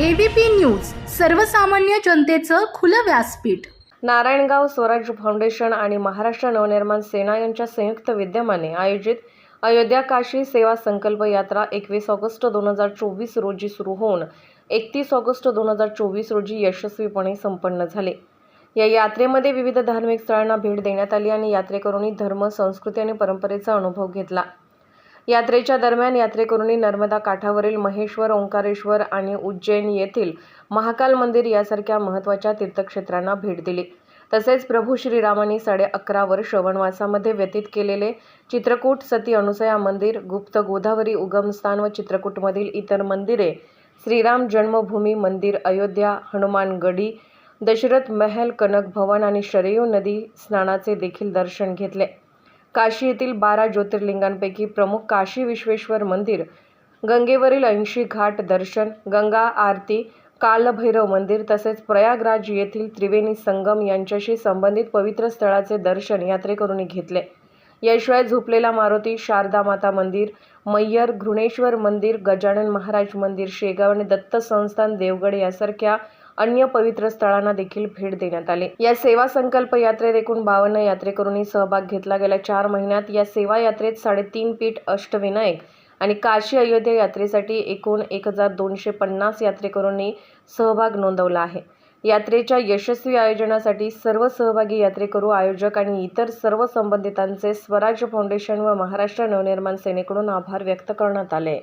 ABP news सर्वसामान्य जनतेचं खुलं व्यासपीठ. नारायणगाव स्वराज्य फाउंडेशन आणि महाराष्ट्र नवनिर्माण सेना यांच्या संयुक्त विद्यमाने आयोजित अयोध्या काशी सेवा संकल्प यात्रा एकवीस ऑगस्ट दोन हजार चोवीस रोजी सुरू होऊन एकतीस ऑगस्ट दोन हजार चोवीस रोजी यशस्वीपणे संपन्न झाले. या यात्रेमध्ये विविध धार्मिक स्थळांना भेट देण्यात आली आणि यात्रेकरूंनी धर्म संस्कृती आणि परंपरेचा अनुभव घेतला. यात्रेच्या दरम्यान यात्रेकरूंनी नर्मदा काठावरील महेश्वर ओंकारेश्वर आणि उज्जैन येथील महाकाल मंदिर यासारख्या महत्त्वाच्या तीर्थक्षेत्रांना भेट दिली. तसेच प्रभू श्रीरामांनी साडे अकरा वर्ष वनवासामध्ये व्यतीत केलेले चित्रकूट सती अनुसया मंदिर गुप्त गोदावरी उगमस्थान व चित्रकूटमधील इतर मंदिरे श्रीराम जन्मभूमी मंदिर अयोध्या हनुमान गडी दशरथ महल कनक भवन आणि शरयू नदी स्नानाचे देखील दर्शन घेतले. काशी येथील बारा ज्योतिर्लिंगांपैकी प्रमुख काशी विश्वेश्वर मंदिर गंगेवरील ऐंशी घाट दर्शन गंगा आरती कालभैरव मंदिर तसेच प्रयागराज येथील त्रिवेणी संगम यांच्याशी संबंधित पवित्र स्थळाचे दर्शन यात्रेकरूंनी घेतले. याशिवाय झोपलेला मारुती शारदा माता मंदिर मय्यर घृणेश्वर मंदिर गजानन महाराज मंदिर शेगाव आणि दत्त संस्थान देवगड यासारख्या अन्य पवित्र स्थळांना देखील भेट देण्यात आली. या सेवा संकल्प यात्रेत एकूण बावन्न यात्रेकरूंनी सहभाग घेतला. गेल्या चार महिन्यात या सेवा यात्रेत साडेतीन पीठ अष्टविनायक आणि काशी अयोध्या यात्रेसाठी एकूण एक हजार दोनशे पन्नास यात्रेकरूंनी सहभाग नोंदवला आहे. यात्रेच्या यशस्वी आयोजनासाठी सर्व सहभागी यात्रेकरू आयोजक आणि इतर सर्व संबंधितांचे स्वराज्य फाउंडेशन व महाराष्ट्र नवनिर्माण सेनेकडून आभार व्यक्त करण्यात आले.